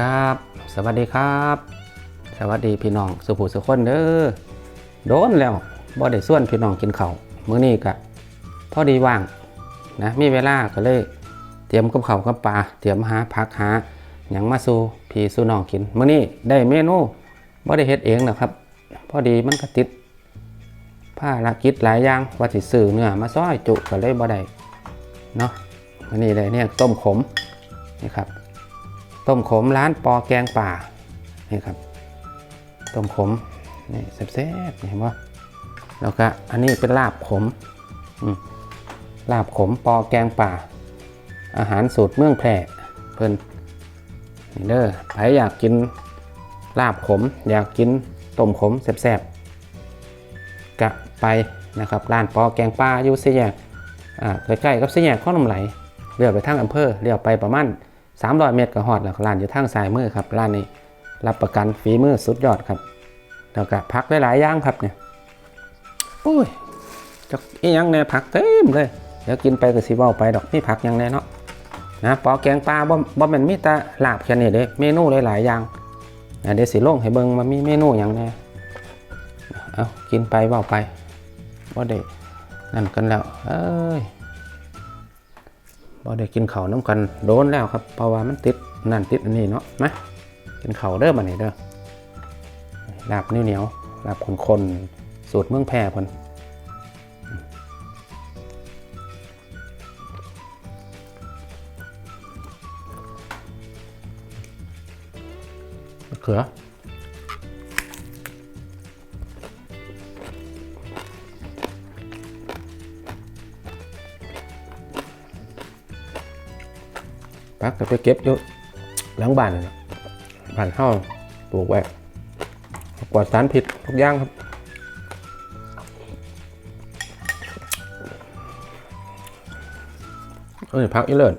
ครับ สวัสดีครับ สวัสดีพี่น้องสุภูสุคนเด้อโดนแล้วบ่ได้ส่วนพี่น้องกินเข้ามื้อนี้ก็พอดีว่างนะมีเวลาก็เลยเตรียมกับเขากับปลาเตรียมหาผักหาหยังมาสู่พี่สู่น้องกินมื้อนี้ได้เมนูบ่ได้เฮ็ดเองนะครับ พอดีมันก็ติดภารกิจหลายอย่างว่าสิซื้อเนื้อมาซอยจุก็เลยบ่ได้เนาะมื้อนี้ได้เนี่ยต้มขมนี่ครับ ต้มขมร้านปอแกงป่านี่ครับต้มขมนี่แซ่บๆเห็นปะแล้วก็อันนี้เป็นลาบขมลาบขมปอแกงป่า อาหารสูตรเมืองแพร่เพิ่นนี่เด้อใครอยากกินลาบขม อยากกินต้มขมแซ่บๆกะไปนะครับร้านปอแกงป่าอยู่สี่แยกอ่ใกล้ๆกับสี่แยกข้อนมไหลเลี้ยวไปทางอำเภอเลี้ยวไปประมาณ 300 เมตรก็ฮอดแล้วร้านอยู่ทางซ้ายมือครับร้านนี้รับประกันฝีมือสุดยอดครับแล้วก็พักหลายๆอย่างครับเนี่ยโอ้ยจักอียังแน่ผักเต็มเลยเดี๋ยวกินไปก็สิเว้าไปดอกนี่ผักยังแน่เนาะนะปอแกงปลาบ่บ่แม่นมีแต่ลาบแค่นี้เด้เมนูหลายๆอย่างอะเดี๋ยวสิลงให้เบิ่งว่ามีเมนูหยังแน่เอากินไปเว้าไปบ่ได้นั่นกันแล้วเอ้ย บ่ได้กินข้าวน้ำกันโดนแล้วครับเพราะว่ามันติดนั่นติดอันนี้เนาะมากินข้าวเด้อบัดนี้เด้อลาบเหนียวเหนียวๆลาบคนๆสูตรเมืองแพร่พ่นเขือ กก็ไปเก็บอยู่หลังบ้านนั่นน่ะบ้านเฮาปลูกไว้ปลอดสารพิษทุกอย่างครับเอ้ยพักอีเลิศ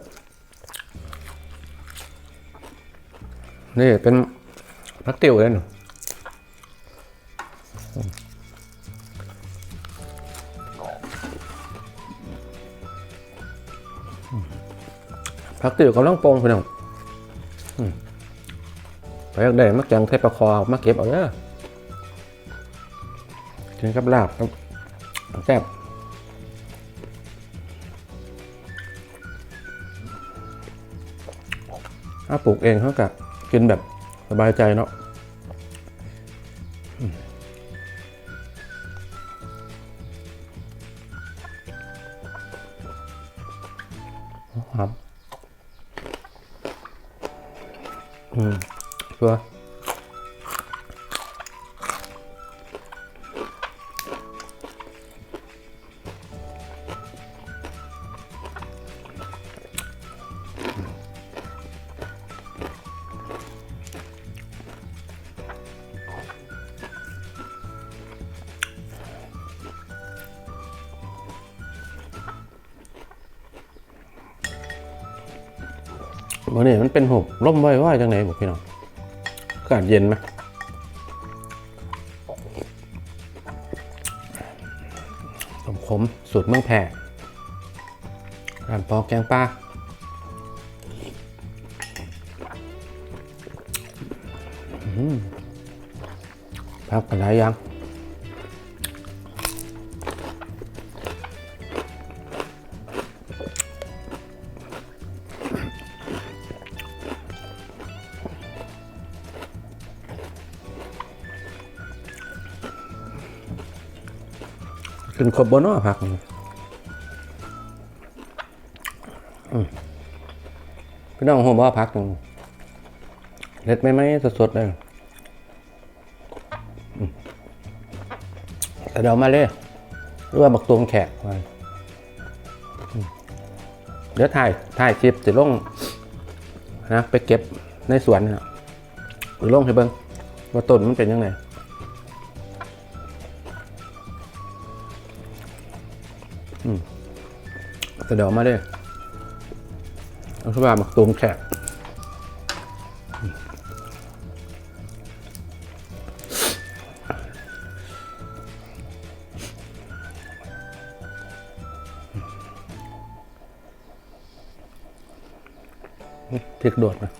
นี่เป็นพักติวเลยหนู พักติ๋วกำลังโปองพี่น้องไปอยากได้มักแกงเทปคอมาเก็บเอาเด้อกินกับลาบครับแซ่บถ้าปลูกเองเขากับกินแบบสบายใจเนาะ อืม เป็นหุบร่มไว้ว่าจังไหนบอกพี่น้องอากาศเย็นไหมสมขมสูตรเมืองแพร่ร้านปอแกงปลาพักกันหลายอย่าง กินครบบนอ้อผักพี่น้องผมว่าผักหนึ่งเล็ดไม่ไหมสดๆเลยแต่เดี๋ยวมาเลยหรือว่าบักตูมแขกมาเดี๋ยวถ่ายถ่ายคลิปจะลงนะไปเก็บในสวนนะไปลงให้เบิ้งว่าต้นมันเป็นยังไง กระดองมาเด้เอาสบาหมักุ้งแขกพริกโดดนะ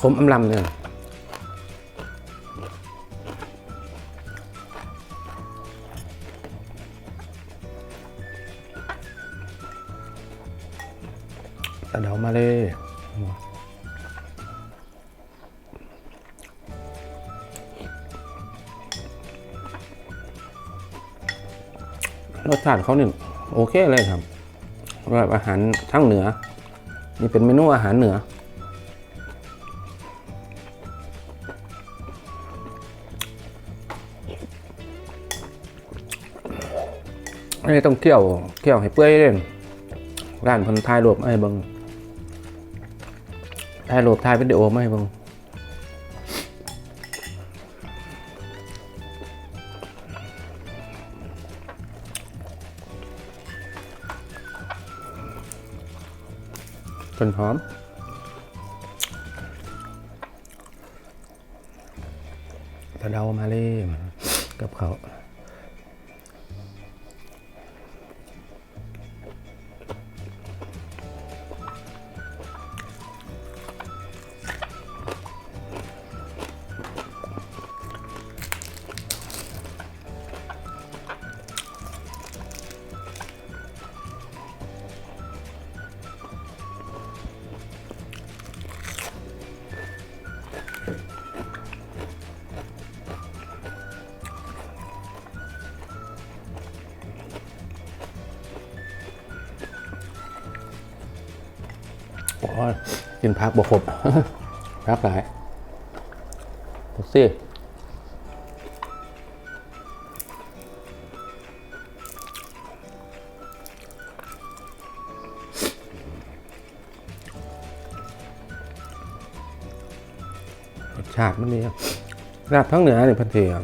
คมอำลำเนี่ยะเดามาเลยรสชาติเขาเนี่ยโอเคเลยครับแบบอาหารทั้งเหนือ นี่เป็นเมนูอาหารเหนือ อันนี้ต้องเกี่ยวเกี่ยวให้เปื่อยเลยร้านคนถ่ายรูปมาให้บิง ถ่ายรูปถ่ายวิดีโอมาให้เบิงต้นหอมตะเดามาเลยกับเขา กินพักบกครบพักหลายดูสิรสชาติมันดีครับราบทั้งเหนือเนี่ยเพันเทียม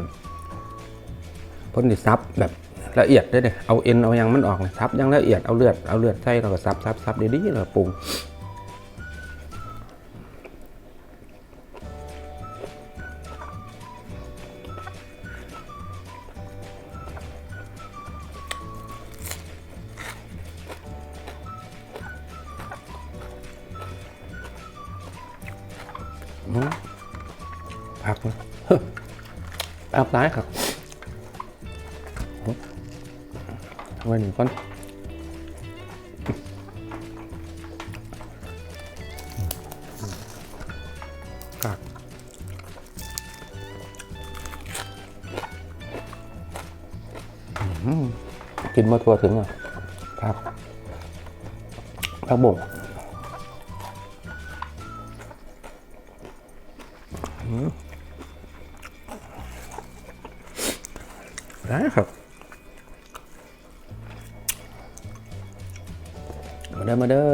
พ้นดิซับแบบละเอียดได้เลยเอาเอ็นเอายังมันออกเลยซับยังละเอียดเอาเลือดเอาเลือดใส่เราก็ซับซับซับดีๆแล้วปรุง ผักนะอาบร้ายครับเอาไว้หนึ่งก้อนกากอื้อหือกินมาทัวถึงอะผักผักบ่ง มาเด้อมาเด้อ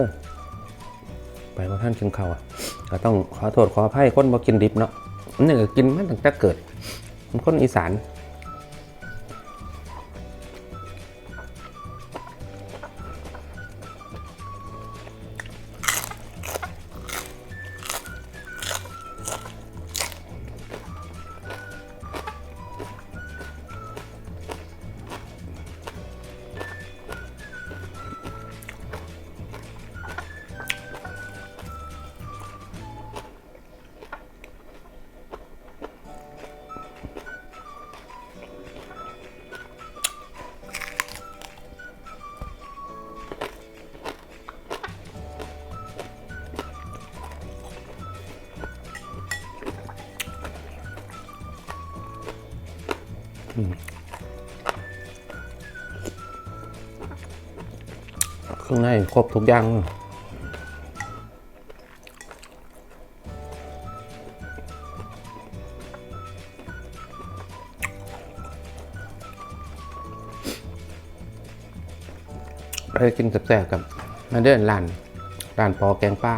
ไปว่าท่านกินข้าวอะก็ต้องขอโทษขออภัยคนบ่กินดิบเนาะอันนี่ก็กินมาตั้งแต่เกิดมันคนอีสาน ในครบทุกอย่างเลยไปกินแสบๆกับมาเดินร้านร้านปอแกงปลา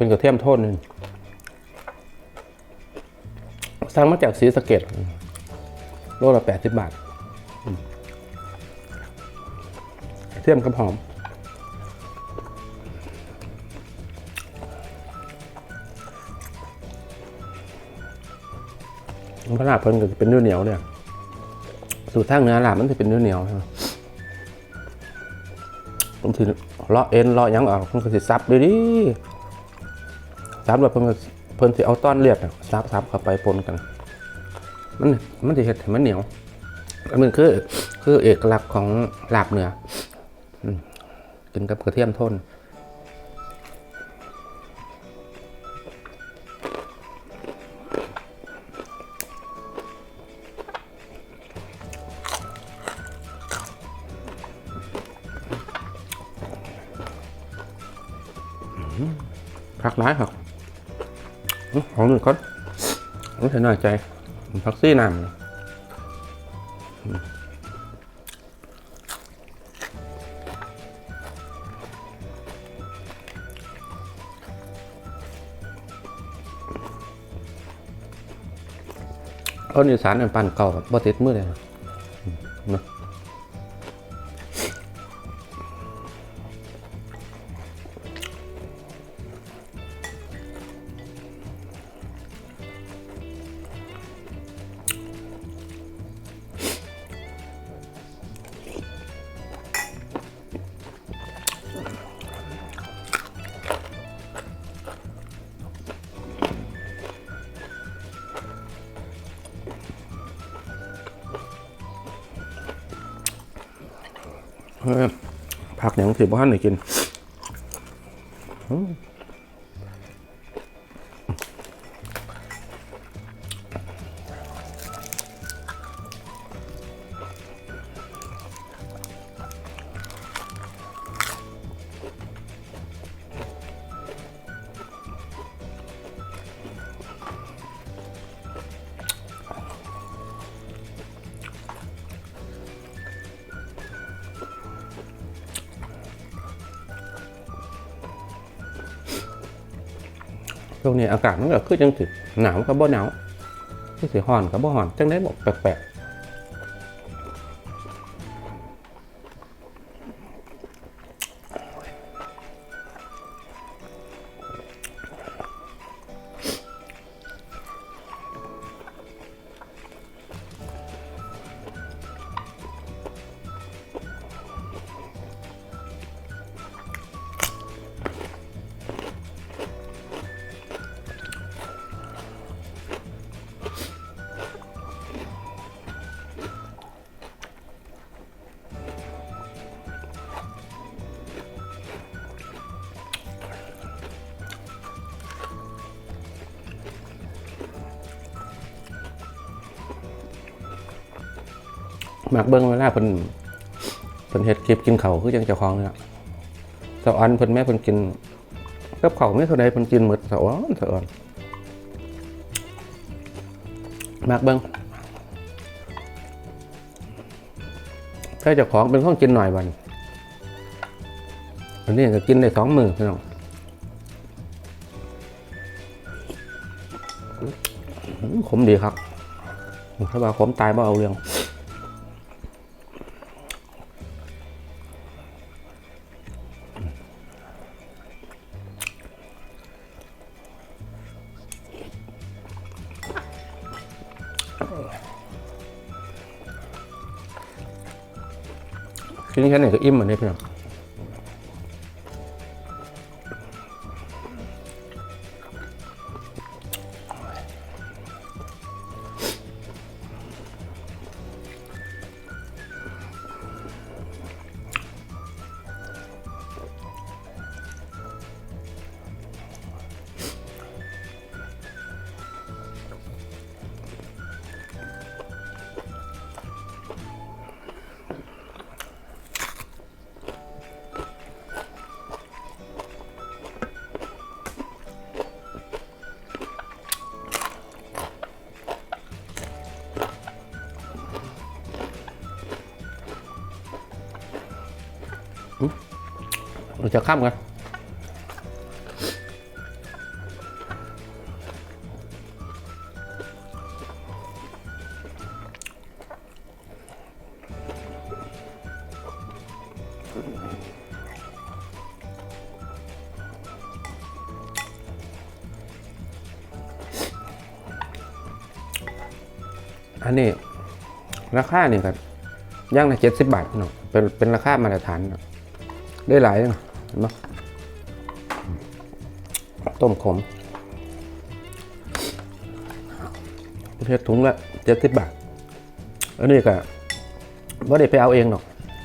เป็นกระเทียมโทษหนึ่งสั่งมาจากสีสเกดโลละแปดสิบบาทกระเทียมกับหอม พระลาบเพิ่นก็เป็นเนื้อเหนียวเนี่ย สูตรทางเนื้อลาบมันจะเป็นเนื้อเหนียวใช่ไหมผมถือเลาะเอ็นเลาะยังออกมันก็สิซับดีดี ซับแบบเพิ่นก็เพิ่นสิเอาต้อนเลียดน่ะซับซับเข้าไปปนกัน มันมันจะเห็ดให้มันเหนียวอันนี้คือ คือเอกลักษณ์ของลาบเนื้อกินกับกระเทียมท่น อื้อของหนึ่งก็ไม่ใช่น่าใจพักซี่น้ำคนอีสานเป็นปันเก่าบ่ติดมือเลยนะ ผักอย่างสิบ้านไหนกิน วงนี้อากาศมันก็คือจังสิหนาวกับบ่หนาวที่สิฮ้อนกับบ่ฮ้อนจังได้บอกแปลก มักเบิ่งเวลาเพิ่นเพิ่นเฮ็ดคลิปกินข้าวคือจังเจ้าของเนี่ยสะออนเพิ่นแม่เพิ่นกินกับข้าวไม่เท่าใดเพิ่นกินหมดสะออนสะออนมักเบิ่งถ้าเจ้าของเป็นคนกินหน่อยวันอันนี้ก็กินได้สองมือพี่น้องอืมขมดีครับถ้าว่าผมตายบ่เอาเรื่อง กินแค่ไหนก็อิ่มเหมือนนี้พี่น้อง จะข้ามกันอันนี้ราคาเนี่ยครับย่างละเจ็ดสิบบาทเนาะเป็นเป็นราคามาตรฐานได้หลายเนาะ เห็นไหมต้มขมประเภทถุงละเจ็ดสิบบาทอันนี้ก็ว่าได้ไปเอาเองหรอก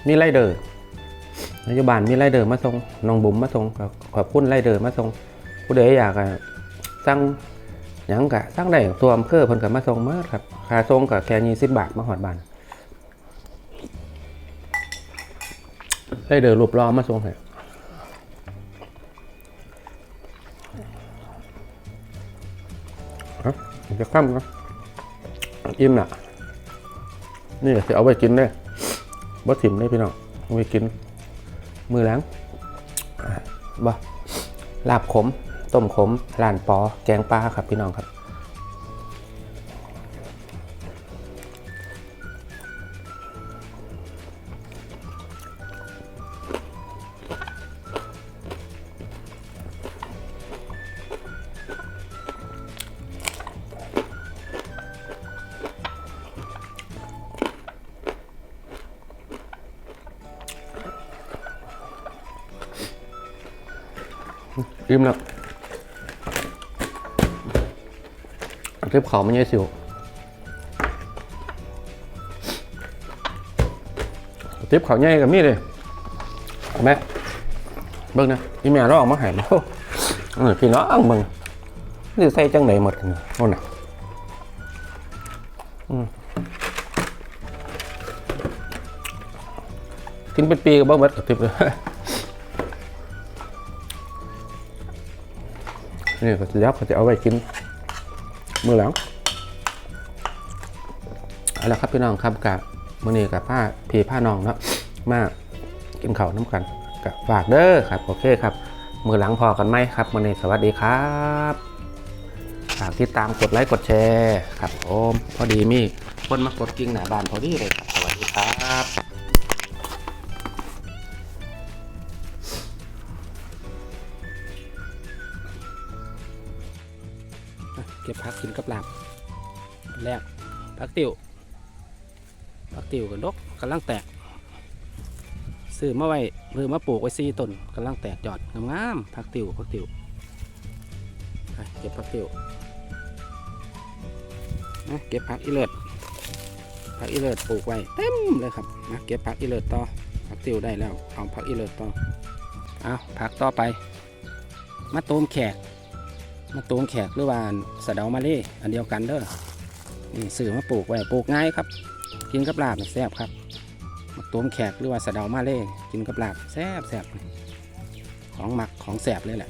มีไรเดอร์นโยบาลมีไรเดอร์มาส่งน้องบุ๋มมาส่งขอบคุณไรเดอร์มาส่งผู้ใดอยากอะสั่งยังกะสั่งได้ตัวอำเภอเพิ่นก็มาส่งมื่อครับค่าส่งก็แค่ยี่สิบบาทมาหอดบานไรเดอร์รูปรอมาส่งให้ เอ้าจะข้ามกันอิ่มน่ะ นี่จะเอาไปกินได้บ่ถิ่มได้พี่น้องเอาไปกิน มือแล้างบ่ลาบขม ต้มขมร้านปอ แกงปลาครับพี่น้องครับ อิ่มแล้วเก็บเขาไม่เยอะสิวเก็บเขาใหญ่กับมีเลยแม่เบิ่งนะอีแม่ราออกมาหายแล้วพี่น้องเบิ่งนี่ใส่จังไหนหมดนเนี่ยโน่นน่ะอืมกินเป็นปีกับบ้าเบิดกับทิพย์เลย นี่ก็แล้วเขาจะเอาไว้กินมือหลังเอาละครับพี่น้องครับกับมือนี้กับผ้าพีผ้าน้องเนาะมากินข้าวน้ำกันกับฝากเด้อครับ โอเคครับมือหลังพอกันไหมครับมือนี้สวัสดีครับฝากติดตามกดไลค์กดแชร์ครับผมพอดีมีคนมากดกิ่งหนาบานพอดีเลยครับสวัสดีครับ เก็บผักกินกับลาบแรกผักติวผักติวกับดกกำลังแตกซื้อมาไว้หรือมาปลูกไว้สี่ต้นกำลังแตกยอดงามๆผักติวผักติวเก็บผักติวนะเก็บผักอีเลิศผักอีเลิศปลูกไว้เต็มเลยครับนะเก็บผักอีเลิศต่อผักติวได้แล้วเอาผักอีเลิศต่อเอาผักต่อไปมาต้มแขก มาตูงแขกหรือว่าสะเดามาเล่อันเดียวกันเด้อนี่สื่อมาปลูกไว้ปลูกง่ายครับ กินกับลาบแซ่บครับมาตูงแขกหรือว่าสะเดามาเล่กินกับลาบแซ่บแซ่บของหมักของแซ่บเลยแหละ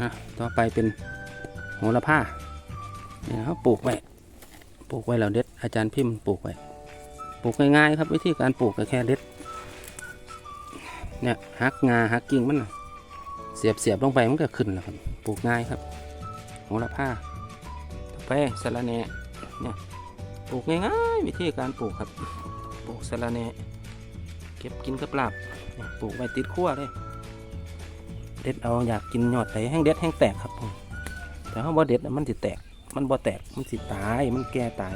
นะต่อไปเป็นโหระพาเนี่ยเขาปลูกไว้ปลูกไว้แล้วเด็ดอาจารย์พิมพ์ปลูกไว้ปลูกง่ายๆครับวิธีการปลูกก็แค่เด็ดเนี่ยหักงาหักกิ่งมันนะ เสียบเสียบลงไปมันก็ขึ้นแล้วครับ ปลูกง่ายครับโหระพาต่อไปสะระแหน่เนี่ยปลูกง่ายๆวิธีการปลูกครับ ปลูกสะระแหน่เก็บกินกับลาบเนี่ยปลูกไว้ติดขั้วเลย เด็ดเอาอยากกินยอดไหแห้งเด็ดแห้งแตกครับผมแต่ถ้าบ่เด็ดมันสิแตก มันบ่แตกมันสิตายมันแก่ตาย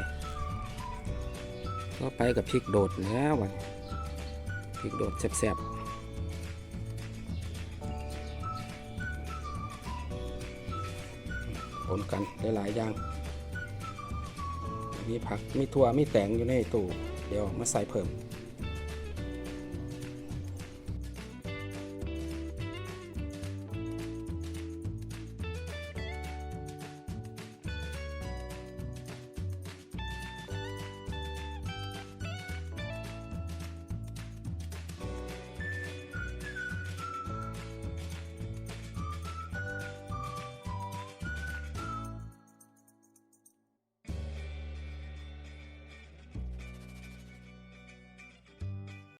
ก็ไปกับพริกโดดแล้ววันพริกโดดแซ่บๆ ผลกันได้หลายอย่าง มีผักมีถั่วมีแตงอยู่ในตู้เดี๋ยวมาใส่เพิ่ม